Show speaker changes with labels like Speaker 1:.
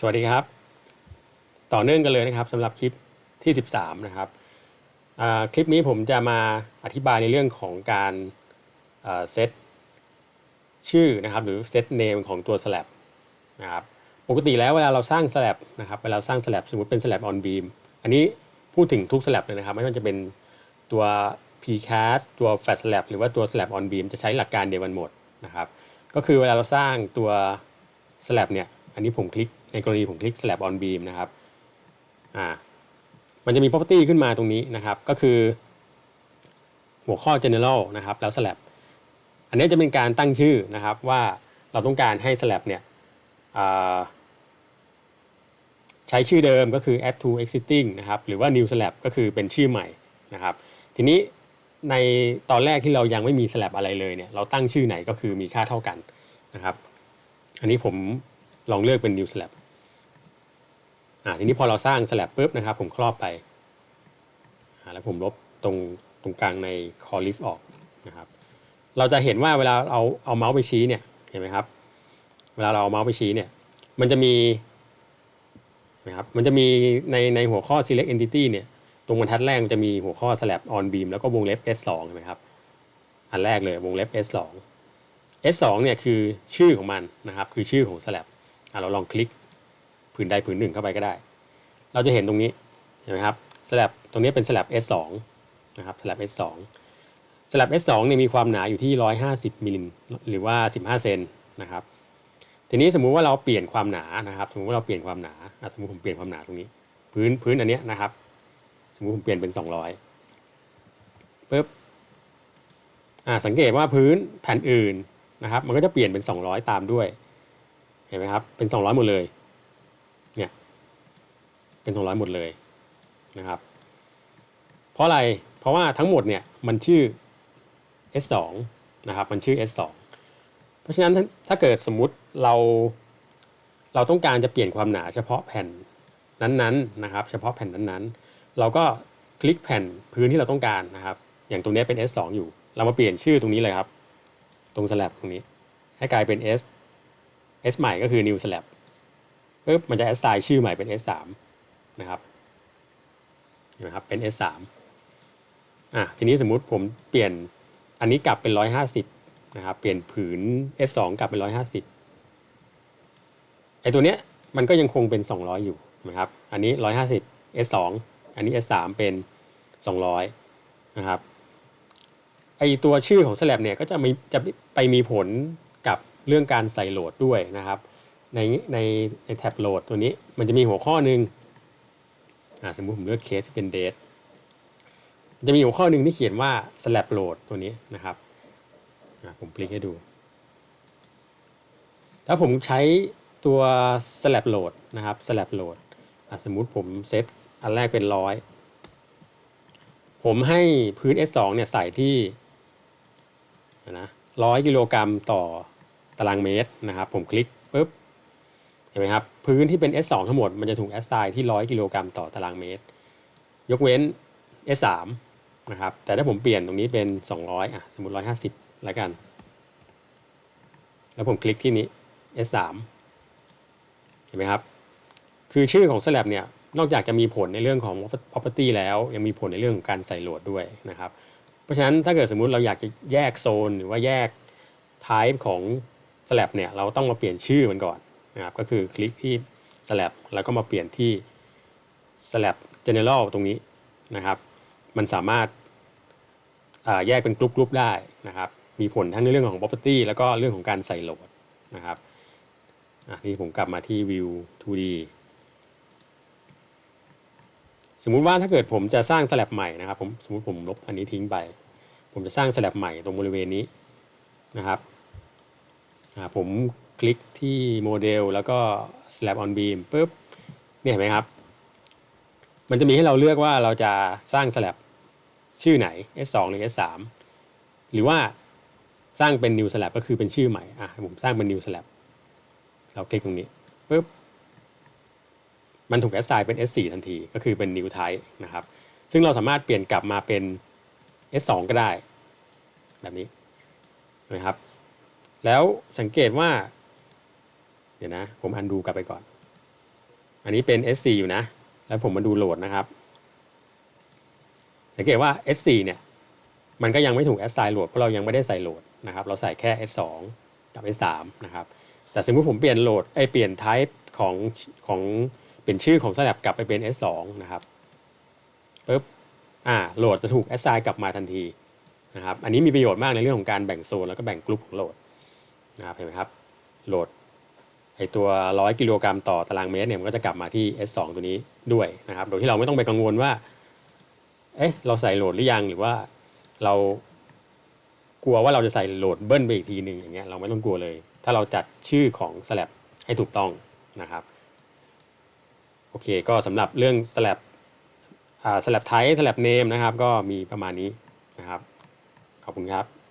Speaker 1: สวัสดีครับ ต่อเนื่องกันเลยนะครับสำหรับคลิปที่ 13 นะครับคลิปนี้ผมจะมาอธิบายในเรื่องของการเซตชื่อนะครับหรือเซตเนมของตัว slab นะครับปกติแล้วเวลาเราสร้าง slab นะครับเวลาสร้าง slab สมมติเป็น slab on beam อันนี้พูดถึงทุก slab เลยนะครับไม่ว่าจะเป็นตัว pcast ตัว flat slab หรือว่าตัว slab on beam จะใช้หลักการเดียวกันหมดนะครับก็คือเวลาเราสร้างตัว slab เนี่ยอันนี้ผมคลิก ในกรณีผมคลิก slab on beam นะครับอ่ามันจะมี property ขึ้นมาตรงนี้นะครับ ก็คือ หัวข้อ general นะครับแล้ว slab อันนี้จะเป็นการตั้งชื่อนะครับว่าเราต้องการให้ slab เนี่ยใช้ชื่อเดิมก็คือ add to existing นะครับหรือว่า new slab ก็คือเป็นชื่อใหม่นะครับ ทีนี้ในตอนแรกที่เรายังไม่มี slab อะไรเลยเนี่ยเราตั้งชื่อไหนก็คือมีค่าเท่ากันนะครับ อันนี้ผมลองเลือกเป็น new slab อ่าทีนี้พอเราสร้าง slab ปุ๊บนะครับผมครอบไปอ่าแล้วผมลบตรงตรงกลางใน core list ออกนะครับ เราจะเห็นว่าเวลาเอาเอาเมาส์ไปชี้เนี่ยเห็นไหมครับ เวลาเราเอาเมาส์ไปชี้เนี่ยมันจะมีนะครับมันจะมีในในหัวข้อ select entity เนี่ยตรงบรรทัดแรกมันจะมีหัวข้อ slab on beam แล้วก็วงเล็บ s2 เห็นไหมครับ อันแรกเลยวงเล็บ s2 S2 เนี่ยคือชื่อของมันนะครับ คือชื่อของ slab อะเราลองคลิก ผืนใดผืนหนึ่งเข้าไปก็ได้ เราจะเห็นตรงนี้เห็นไหมครับ slab ตรงนี้เป็น slab S2 นะครับ slab S2 slab S2 เนี่ยมีความหนาอยู่ที่ 150มิลลิหรือว่า 15 เซนนะครับทีนี้สมมุติว่าเราเปลี่ยนความหนานะครับ สมมุติว่าเราเปลี่ยนความหนาสมมุติผมเปลี่ยนความหนาตรงนี้ พื้นพื้นอันเนี้ยนะครับ สมมุติผมเปลี่ยนเป็น 200ปึ๊บอ่าสังเกตว่าพื้นแผ่นอื่นนะครับ มันก็จะเปลี่ยนเป็น 200 ตามด้วยเห็นไหมครับเป็น 200 หมดเลย เป็น 200 หมดเลยนะครับ เพราะอะไร เพราะว่าทั้งหมดเนี่ยมันชื่อ S2 นะครับ มันชื่อ S2 เพราะฉะนั้นถ้าเกิดสมมุติเราเราต้องการจะเปลี่ยนความหนาเฉพาะแผ่นนั้นๆนะครับ เฉพาะแผ่นนั้นๆ เราก็คลิกแผ่นพื้นที่เราต้องการนะครับ อย่างตรงนี้เป็น S2 อยู่ เรามาเปลี่ยนชื่อตรงนี้เลยครับ ตรง slab ตรงนี้ ให้กลายเป็น s s ใหม่ก็คือ new slab ปึ๊บมันจะ assign ชื่อใหม่เป็น s 3 นะครับเห็นไหมครับเป็น s 3 อะทีนี้สมมุติผมเปลี่ยนอันนี้กลับเป็น 150นะครับเปลี่ยนผืน s 2 กลับเป็น 150ไอตัวเนี้ยมันก็ยังคงเป็น 200 อยู่นะครับอันนี้ 150 s 2 อันนี้ s 3 เป็น 200นะครับไอตัวชื่อของ slab เนี่ยก็จะมีจะไปมีผลกับเรื่องการใส่โหลดด้วยนะครับในในในแท็บโหลดตัวนี้มันจะมีหัวข้อหนึ่ง สมมุติผมเลือกเคสเป็น date จะมีหัวข้อหนึ่งที่เขียนว่า slab load ตัวนี้นะครับผมคลิกให้ดู ถ้าผมใช้ตัว slab load นะครับ slab load สมมุติผมเซตอันแรกเป็นร้อยผมให้พื้น S2 เนี่ยใส่ที่นะร้อยกิโลกรัมต่อตารางเมตรนะครับ ผมคลิกปุ๊บ ห็นไหมครับพื้นที่เป็น S2 ทั้งหมดมันจะถูกแอสไซน์ที่ร้อยกิโลกรัมต่อตารางเมตร ยกเว้น S3 นะครับแต่ถ้าผมเปลี่ยนตรงนี้เป็น 200อะสมมติ 150 แล้วกัน แล้วผมคลิกที่นี้ S3 เห็นไหมครับ คือชื่อของ slab เนี่ยนอกจากจะมีผลในเรื่องของ property แล้วยังมีผลในเรื่องของการใส่โหลดด้วยนะครับ เพราะฉะนั้นถ้าเกิดสมมุติเราอยากจะแยกโซนหรือว่าแยก type ของ slab เนี่ยเราต้องมาเปลี่ยนชื่อมันก่อน นะครับก็คือคลิกที่ slab แล้วก็มาเปลี่ยนที่ slab general ตรงนี้นะครับ มันสามารถแยกเป็นกลุ่มๆได้นะครับ มีผลทั้งในเรื่องของ property แล้วก็เรื่องของการใส่โหลดนะครับนี่ผมกลับมาที่ view 2D สมมุติว่าถ้าเกิดผมจะสร้างสลับใหม่นะครับผมสมมติผมลบอันนี้ทิ้งไป ผมจะสร้างสลับใหม่ตรงบริเวณนี้นะครับผม คลิกที่โมเดลแล้วก็ slab on beam ปุ๊บเนี่ยเห็นไหมครับ มันจะมีให้เราเลือกว่าเราจะสร้างสลับชื่อไหน S2 หรือ S3 หรือว่าสร้างเป็น new slab ก็คือเป็นชื่อใหม่อะผมสร้างเป็น new slab เราคลิกตรงนี้ปุ๊บมันถูกแอสไซน์เป็น S4 ทันที ก็คือเป็น new type นะครับ ซึ่งเราสามารถเปลี่ยนกลับมาเป็น S2 ก็ได้ แบบนี้นะครับ แล้วสังเกตว่า ดี๋ยวนะ ผมอันดูกลับไปก่อน อันนี้เป็น S4 อยู่นะ แล้วผมมาดูโหลดนะครับ สังเกตว่า S4 เนี่ย มันก็ยังไม่ถูก assign โหลด เพราะเรายังไม่ได้ใส่โหลดนะครับ เราใส่แค่ S2 กับ S3 นะครับ แต่สมมติผมเปลี่ยนโหลดไอเปลี่ยน type ของของเปลี่ยนชื่อของ slab กลับไปเป็น S2 นะครับปึ๊บ อ่า โหลดจะถูก assign กลับมาทันทีนะครับ อันนี้มีประโยชน์มากในเรื่องของการแบ่งโซนแล้วก็แบ่งกลุ่มของโหลดนะครับ เห็นไหมครับ โหลด ไอตัว 100 กิโลกรัมต่อตารางเมตรเนี่ยมันก็จะกลับมาที่ S2 ตัวนี้ด้วยนะครับ โดยที่เราไม่ต้องไปกังวลว่า เอ๊ะ เราใส่โหลดหรือยัง หรือว่าเรากลัวว่าเราจะใส่โหลดเบิ้ลไปอีกทีหนึ่งอย่างเงี้ย เราไม่ต้องกลัวเลย ถ้าเราจัดชื่อของ slab ให้ถูกต้องนะครับ โอเค ก็สำหรับเรื่อง slab อ่า slab type slab name นะครับ ก็มีประมาณนี้นะครับ ขอบคุณครับ